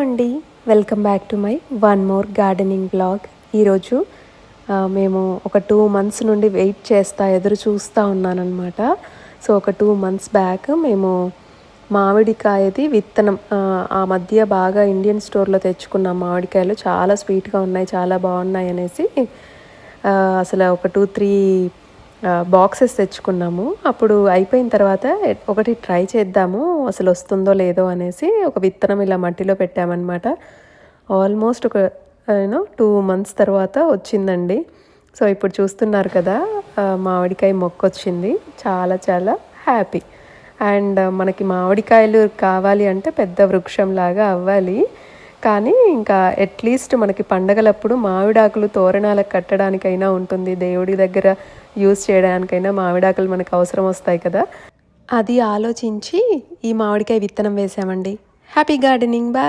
అండి welcome back to my one more gardening blog. ఈరోజు మేము ఒక టూ మంత్స్ నుండి వెయిట్ చేస్తా ఎదురు చూస్తూ ఉన్నానన్నమాట. సో ఒక టూ మంత్స్ బ్యాక్ మేము మామిడికాయది విత్తనం ఆ, మధ్య బాగా ఇండియన్ స్టోర్లో తెచ్చుకున్న. మామిడికాయలు చాలా స్వీట్గా ఉన్నాయి చాలా బాగున్నాయి అనేసి అసలు ఒక టూ త్రీ బాక్సెస్ తెచ్చుకున్నాము. అప్పుడు అయిపోయిన తర్వాత ఒకటి ట్రై చేద్దాము అసలు వస్తుందో లేదో అనేసి ఒక విత్తనం ఇలా మట్టిలో పెట్టామన్నమాట. ఆల్మోస్ట్ ఒక యూనో టూ మంత్స్ తర్వాత వచ్చిందండి. సో ఇప్పుడు చూస్తున్నారు కదా మామిడికాయ మొక్క వచ్చింది. చాలా చాలా హ్యాపీ అండ్ మనకి మామిడికాయలు కావాలి అంటే పెద్ద వృక్షంలాగా అవ్వాలి. కానీ ఇంకా అట్లీస్ట్ మనకి పండగలప్పుడు మామిడాకులు తోరణాలకు కట్టడానికైనా ఉంటుంది. దేవుడి దగ్గర యూజ్ చేయడానికైనా మామిడాకులు మనకు అవసరం వస్తాయి కదా. అది ఆలోచించి ఈ మామిడికాయ విత్తనం వేసామండి. Happy gardening bye